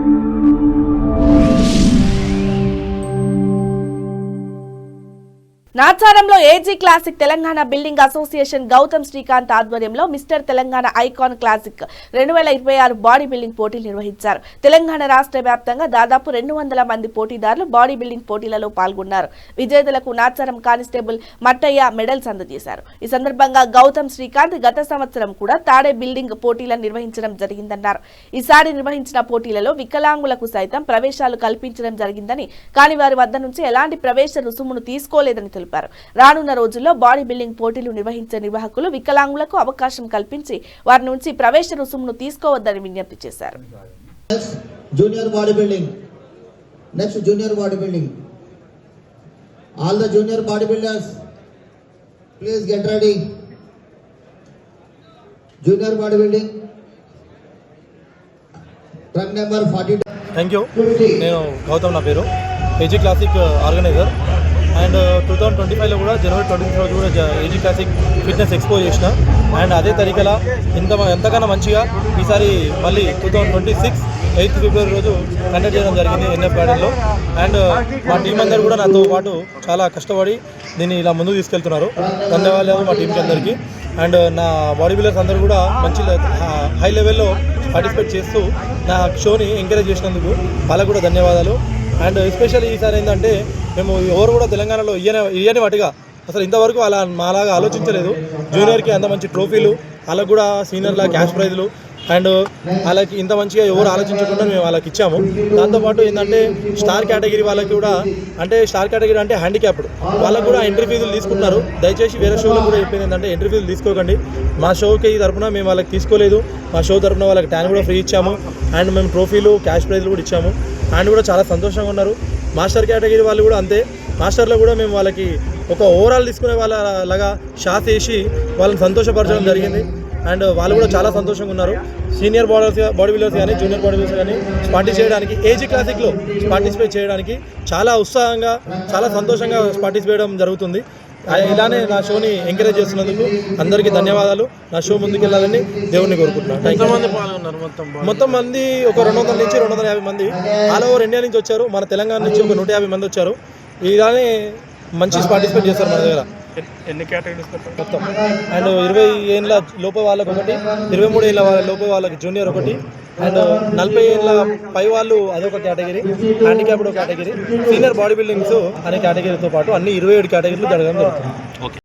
Thank you. నాచారంలో AG classic Telangana building association Gautham Srikanth ఆధ్వర్యంలో mister Telangana icon classic రెండు వేల ఇరవై ఆరు బాడీ బిల్డింగ్ పోటీలు నిర్వహించారు. తెలంగాణ రాష్ట్ర వ్యాప్తంగా దాదాపు రెండు వందల మంది పోటీదారులు బాడీ బిల్డింగ్ పోటీలలో పాల్గొన్నారు. విజేతలకు నాచారం కానిస్టేబుల్ మట్టయ్య మెడల్స్ అందజేశారు. ఈ సందర్భంగా గౌతమ్ శ్రీకాంత్ గత సంవత్సరం కూడా తాడే బిల్డింగ్ పోటీలను నిర్వహించడం జరిగిందన్నారు. ఈసారి నిర్వహించిన పోటీలలో వికలాంగులకు సైతం ప్రవేశాలు కల్పించడం జరిగిందని కానీ వారి వద్ద నుంచి ఎలాంటి ప్రవేశ రుసుమును తీసుకోలేదని తెలిపారు. రానున్న రోజుల్లో బాడీ బిల్డింగ్ పోటీలు నిర్వహించే నిర్వాహకులు వికలాంగులకు అవకాశం కల్పించి వారి నుంచి ప్రవేశ రుసుమును తీసుకోవద్దని విజ్ఞప్తి చేశారు. నేను గౌతమ్ నా పేరు. AG classic organiser and two thousand twenty ఫైవ్లో కూడా జనవరి ట్వంటీ రోజు కూడా ఏజీ క్లాసిక్ ఫిట్నెస్ ఎక్స్పో చేసిన. అండ్ అదే తరీకలా ఇంత ఎంతకన్నా మంచిగా ఈసారి మళ్ళీ two thousand twenty six eighth ఫిబ్రవరి రోజు కండక్ట్ చేయడం జరిగింది ఎన్ఎఫ్ గార్డెన్లో అండ్ uh, మా టీం అందరు కూడా నాతో పాటు చాలా కష్టపడి దీన్ని ఇలా ముందుకు తీసుకెళ్తున్నారు. ధన్యవాదాలు మా టీంకి అందరికీ. అండ్ uh, నా బాడీ బిల్డర్స్ అందరూ కూడా మంచి హై లెవెల్లో పార్టిసిపేట్ చేస్తూ నా షోని ఎంకరేజ్ చేసినందుకు వాళ్ళకు కూడా ధన్యవాదాలు. అండ్ ఎస్పెషల్లీ ఈసారి ఏంటంటే మేము ఎవరు కూడా తెలంగాణలో ఇయ్యనే ఇయ్యని వాటిగా అసలు ఇంతవరకు అలా మాలాగా ఆలోచించలేదు. జూనియర్కి అంత మంచి ట్రోఫీలు వాళ్ళకు కూడా సీనియర్ల క్యాష్ ప్రైజ్లు అండ్ వాళ్ళకి ఇంత మంచిగా ఎవరు ఆలోచించకుండా మేము వాళ్ళకి ఇచ్చాము. దాంతోపాటు ఏంటంటే స్టార్ కేటగిరీ వాళ్ళకి కూడా అంటే స్టార్ కేటగిరీ అంటే హ్యాండిక్యాప్డ్. వాళ్ళకు కూడా ఎంట్రీ ఫీజులు తీసుకుంటున్నారు. దయచేసి వేరే షోలో కూడా చెప్పింది ఏంటంటే ఎంట్రీ ఫీజులు తీసుకోకండి. మా షోకి తరఫున మేము వాళ్ళకి తీసుకోలేదు. మా షో తరపున వాళ్ళకి ట్యాన్ కూడా ఫ్రీ ఇచ్చాము. అండ్ మేము ట్రోఫీలు క్యాష్ ప్రైజ్లు కూడా ఇచ్చాము. అండ్ కూడా చాలా సంతోషంగా ఉన్నారు. మాస్టర్ కేటగిరీ వాళ్ళు కూడా అంతే. మాస్టర్లో కూడా మేము వాళ్ళకి ఒక ఓవరాల్ తీసుకునే వాళ్ళ లాగా షాత్ వేసి వాళ్ళని సంతోషపరచడం జరిగింది. అండ్ వాళ్ళు కూడా చాలా సంతోషంగా ఉన్నారు. సీనియర్ బాడీస్ బాడీ బిల్డర్స్ కానీ జూనియర్ బాడీ బిల్డర్స్ కానీ పార్టీ చేయడానికి ఏజీ క్లాసిక్లో పార్టిసిపేట్ చేయడానికి చాలా ఉత్సాహంగా చాలా సంతోషంగా పార్టిసిపేట్ చేయడం జరుగుతుంది. ఇలానే నా షోని ఎంకరేజ్ చేస్తున్నందుకు అందరికీ ధన్యవాదాలు. నా షో ముందుకెళ్ళాలని దేవుణ్ణి కోరుకుంటున్నాను మొత్తం మంది ఒక రెండు వందల నుంచి రెండు వందల యాభై మంది ఆల్ ఓవర్ ఇండియా నుంచి వచ్చారు. మన తెలంగాణ నుంచి ఒక నూట యాభై మంది వచ్చారు. ఇలానే మంచి పార్టిసిపేట్ చేస్తారు మన దగ్గర. ఎన్ని కేటగిరీస్ మొత్తం. అండ్ ఇరవై ఏళ్ళ లోప వాళ్ళకి ఒకటి ఇరవై మూడు ఏళ్ళ వాళ్ళ లోప వాళ్ళకి జూనియర్ ఒకటి అండ్ నలభై ఏళ్ళ పై వాళ్ళు అదొక కేటగిరీ హ్యాండిక్యాప్డ్ ఒక కేటగిరీ సీనియర్ బాడీ బిల్డింగ్స్ అనే కేటగిరీతో పాటు అన్ని ఇరవై ఏడు కేటగిరీలు జరగడం జరుగుతుంది. ఓకే.